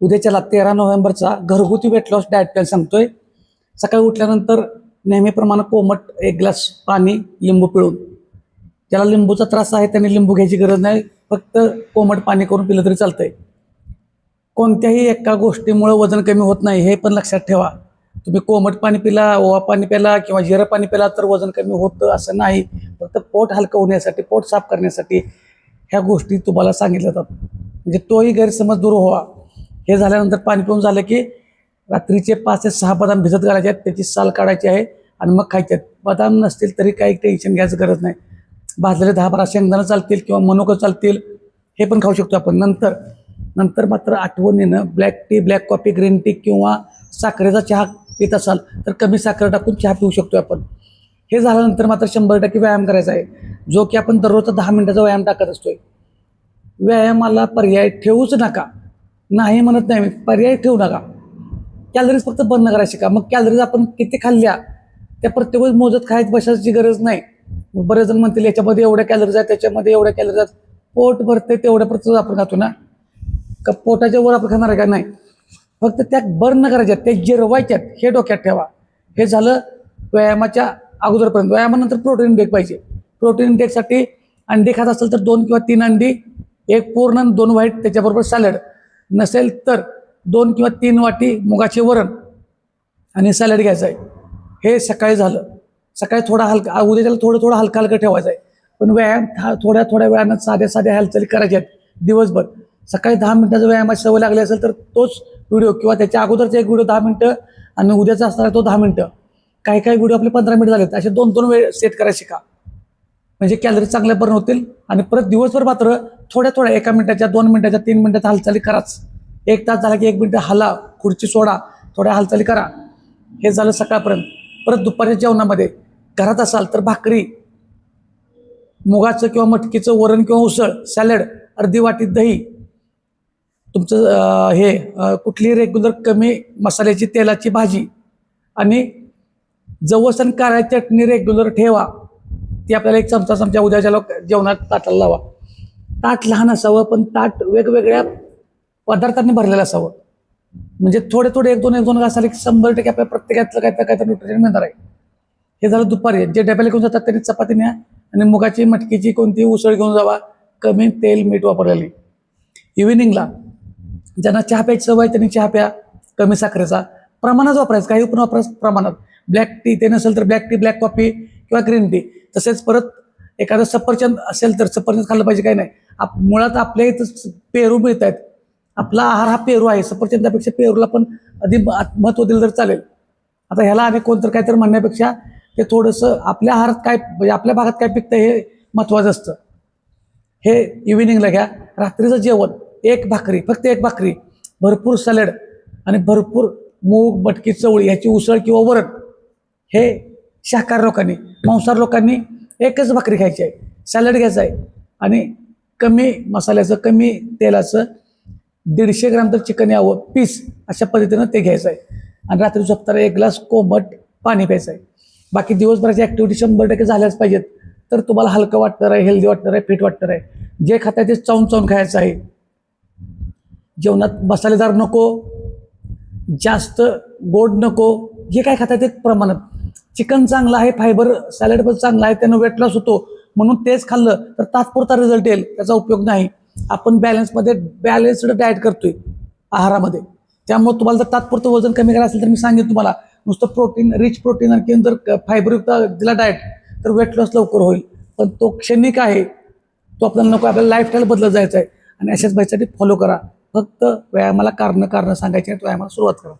उद्याच्याला तेरा नोव्हेंबरचा घरगुती weight loss diet plan सांगतोय. सकाळी उठल्यानंतर नेहमीप्रमाणे कोमट एक ग्लास पाणी लिंबू पिळून. ज्याला लिंबूचा त्रास आहे त्याने लिंबू घ्यायची गरज नाही. फक्त कोमट पाणी करून पिलं तरी चालतंय. कोणत्याही एका गोष्टीमुळं वजन कमी होत नाही हे पण लक्षात ठेवा. तुम्ही कोमट पाणी पिला ओवा पाणी प्याला किंवा जिरं पाणी प्याला तर वजन कमी होतं असं नाही. फक्त पोट हलकं होण्यासाठी पोट साफ करण्यासाठी ह्या गोष्टी तुम्हाला सांगितल्या जातात. म्हणजे तोही गैरसमज दूर व्हावा. हे झाल्यानंतर पाणी पिऊन झालं की रात्रीचे पाच ते सहा बदाम भिजत घालायचे आहेत त्याची साल काढायची आहे आणि मग खायचे आहेत. बदाम नसतील तरी काही टेन्शन घ्यायचं गरज नाही. भाजलेले दहा बारा शेंगदाणं चालतील किंवा मनोकं चालतील हे पण खाऊ शकतो आपण. नंतर नंतर मात्र आठवणीनं black tea black coffee green tea किंवा साखरेचा चहा पित असाल तर कमी साखर टाकून चहा पिऊ शकतो आपण. हे झाल्यानंतर मात्र शंभर टक्के व्यायाम करायचा आहे. जो की आपण दररोजचा दहा मिनिटाचा व्यायाम टाकत असतोय. व्यायामाला पर्याय ठेवूच नका. नाही म्हणत नाही मी. पर्याय ठेवू नका. कॅलरीज फक्त बंद करायची का मग कॅलरीज आपण किती खाल्ल्या त्या प्रत्येक वेळेस मोजत खायची बसायची गरज नाही. बरेच जण म्हणतील याच्यामध्ये एवढ्या कॅलरीज आहेत त्याच्यामध्ये एवढ्या कॅलरीज आहेत. पोट भरते तेवढ्या प्रत्येक आपण खातो ना. का पोटाच्या वर आपण खाणार आहे का? नाही. फक्त त्या बर्न करायच्या त्या जिरवायच्यात हे डोक्यात ठेवा. हे झालं व्यायामाच्या अगोदरपर्यंत. व्यायामानंतर प्रोटीन इंटेक पाहिजे. प्रोटीन डेकसाठी अंडी खात असेल तर दोन किंवा तीन अंडी एक पूर्ण दोन व्हाईट त्याच्याबरोबर सॅलड नसेल तर दोन किंवा तीन वाटी मुगाचे वरण आणि सॅलड घ्यायचं आहे. हे सकाळी झालं. सकाळी थोडा हलका उद्याच्याला थोडं थोडं हलका हलका ठेवायचं आहे. पण व्यायाम था थोड्या थोड्या वेळानं साध्या साध्या हालचाली करायच्या आहेत दिवसभर. सकाळी दहा मिनटाचा व्यायामाची सवय लागली असेल तर तोच व्हिडिओ किंवा त्याच्या अगोदरचा एक व्हिडिओ दहा मिनटं आणि उद्याचा असणारा तो दहा मिनटं. काही काही व्हिडिओ आपले पंधरा मिनिट झालेत. असे दोन दोन वेळ सेट करायला शिका म्हणजे कॅलरी चांगल्या बर्न होतील आणि परत दिवसभर मात्र थोड्या थोड्या एका मिनिटाच्या दोन मिनिटाच्या तीन मिनिटाच्या हालचाली कराच. एक तास झाला की एक मिनटं हाला खुर्ची सोडा थोड्या हालचाली करा. हे झालं सकाळपर्यंत. परत दुपारच्या जेवणामध्ये घरात असाल तर भाकरी मुगाचं किंवा मटकीचं वरण किंवा उसळ सॅलड अर्धी वाटी दही. तुमचं हे कुठली रेग्युलर कमी मसाल्याची तेलाची भाजी. आणि जवसन काळ्या चटणी रेग्युलर ठेवा. ती आपल्याला एक चमचा चमचा उद्याच्या लोक जेवणात ताटाला लावा. ताट लहान असावं पण ताट वेगवेगळ्या पदार्थांनी भरलेलं असावं. म्हणजे थोडे थोडे एक दोन एक दोन घास की शंभर टक्के आपल्या प्रत्येकातलं काय तर काय तर न्यूट्रिशन मिळणार आहे. हे झालं दुपारी. जे डब्याला घेऊन जातात त्यांनी चपाती न्या आणि मुगाची मटकीची कोणती उसळ घेऊन जावा. कमी तेल मीठ वापरलेली. इव्हिनिंगला ज्यांना चहा प्यायची सवय आहे त्यांनी चहा प्या. कमी साखरेचा प्रमाणात वापरायचं. काही पण वापरायचं प्रमाणात. ब्लॅक टी ते नसेल तर ब्लॅक टी ब्लॅक कॉफी किंवा ग्रीन टी तसेच परत एखादं सफरचंद असेल तर सफरचंद खाल्लं पाहिजे काही नाही. आप मुळात आपल्या इथं पेरू मिळत आहेत आपला आहार हा पेरू आहे. सफरचंदापेक्षा पेरूला पण अधिक महत्त्व दिलं तर चालेल. आता ह्याला आणि कोणतं काय तर म्हणण्यापेक्षा ते थोडंसं आपल्या आहारात काय म्हणजे आपल्या भागात काय पिकतं हे महत्त्वाचं असतं. हे इव्हिनिंगला घ्या. रात्रीचं जेवण. एक भाकरी. फक्त एक भाकरी. भरपूर सॅलड आणि भरपूर मूग मटकी चवळी ह्याची उसळ किंवा वरण. हे शाकाहार लोकांनी मांसाहार लोकांनी एकच भाकरी खायची आहे सॅलड घ्यायचं आहे आणि कमी मसाल्याचं कमी तेलाचं दीडशे ग्राम तर चिकन यावं पीस अशा पद्धतीनं ते घ्यायचं आहे. आणि रात्री झोपताना एक ग्लास कोमट पाणी प्यायचं आहे. बाकी दिवसभराची ॲक्टिव्हिटी शंभर टक्के झाल्याच पाहिजेत. तर तुम्हाला हलकं वाटणार आहे हेल्दी वाटणार आहे फिट वाटणार आहे. जे खाताय ते चावून चावून खायचं आहे. जेवणात मसालेदार नको जास्त गोड नको जे काय खाताय ते प्रमाणात चिकन चांगलं आहे फायबर सॅलड पण चांगलं आहे त्यानं वेट लॉस होतो. म्हणून तेच खाल्लं तर तात्पुरता रिझल्ट येईल त्याचा उपयोग नाही. आपण बॅलन्समध्ये बॅलन्स्ड डाएट करतोय आहारामध्ये. त्यामुळे तुम्हाला जर तात्पुरतं वजन कमी करायचं असेल तर मी सांगेन तुम्हाला नुसतं प्रोटीन रिच प्रोटीन आणखी जर फायबरयुक्त दिला डाएट तर वेट लॉस लवकर होईल. पण तो क्षणिक आहे तो आपल्याला नको आपल्याला लाईफस्टाईल बदलत जायचं आहे आणि अशाच बाईसाठी फॉलो करा. फक्त व्यायामाला कारणं कारणं सांगायची आहेत व्यायामाला सुरुवात करा.